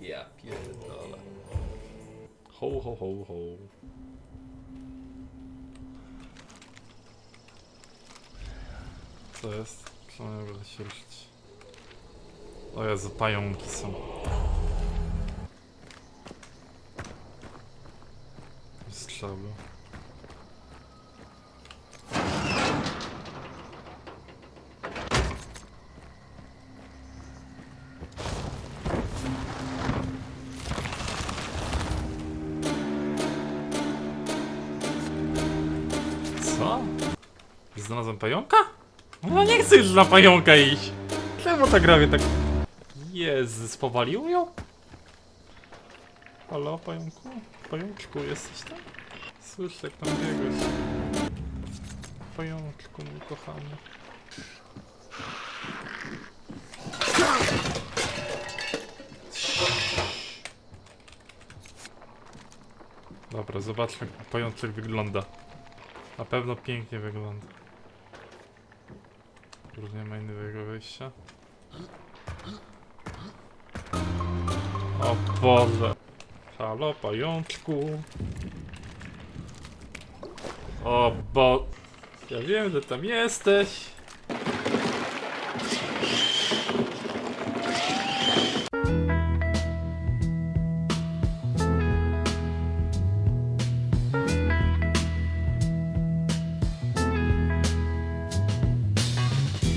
Ja pierdolę. Ho, ho, ho, ho. Co jest? Co nie będę się ruszyć? O Jezu, pająki są. Strzały. Co? Znalazłem pająka? No nie chcę już na pająka iść. Czemu ta gra mnie tak... Jezus, powalił ją? Halo, pająku? Pajączku, jesteś tam? Słyszę, jak tam biegłeś. Pajączku, mój kochany. Dobra, zobaczmy jak pajączek wygląda. Na pewno pięknie wygląda. Już nie ma innego wyjścia. O Boże. Halo, pajączku. O bo... Ja wiem, że tam jesteś.